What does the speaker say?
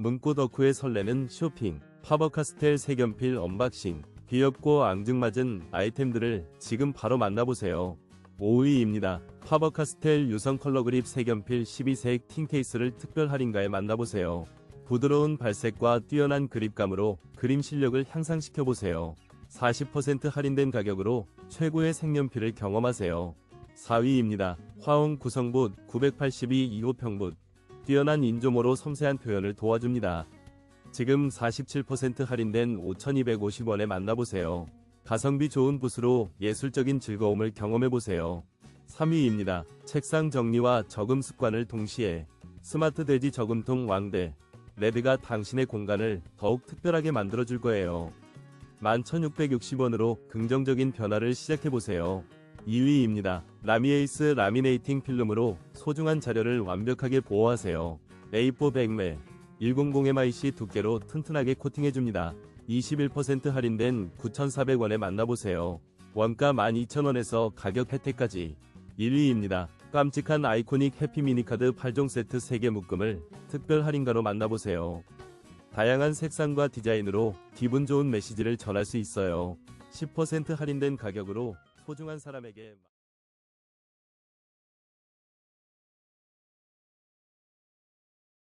문구 덕후의 설레는 쇼핑, 파버카스텔 색연필 언박싱, 귀엽고 앙증맞은 아이템들을 지금 바로 만나보세요. 5위입니다. 파버카스텔 유성 컬러 그립 색연필 12색 틴 케이스를 특별 할인가에 만나보세요. 부드러운 발색과 뛰어난 그립감으로 그림 실력을 향상시켜보세요. 40% 할인된 가격으로 최고의 색연필을 경험하세요. 4위입니다. 화홍 구성붓 982 2호평붓 뛰어난 인조모로 섬세한 표현을 도와줍니다. 지금 47% 할인된 5,250원에 만나보세요. 가성비 좋은 붓으로 예술적인 즐거움을 경험해보세요. 3위입니다. 책상 정리와 저금 습관을 동시에 스마트 돼지 저금통 왕대 레드가 당신의 공간을 더욱 특별하게 만들어줄 거예요. 11,660원으로 긍정적인 변화를 시작해보세요. 2위입니다. 라미에이스 라미네이팅 필름으로 소중한 자료를 완벽하게 보호하세요. A4 백매 100MIC 두께로 튼튼하게 코팅해줍니다. 21% 할인된 9,400원에 만나보세요. 원가 12,000원에서 가격 혜택까지 1위입니다. 깜찍한 아이코닉 해피 미니카드 8종 세트 3개 묶음을 특별 할인가로 만나보세요. 다양한 색상과 디자인으로 기분 좋은 메시지를 전할 수 있어요. 10% 할인된 가격으로 소중한 사람에게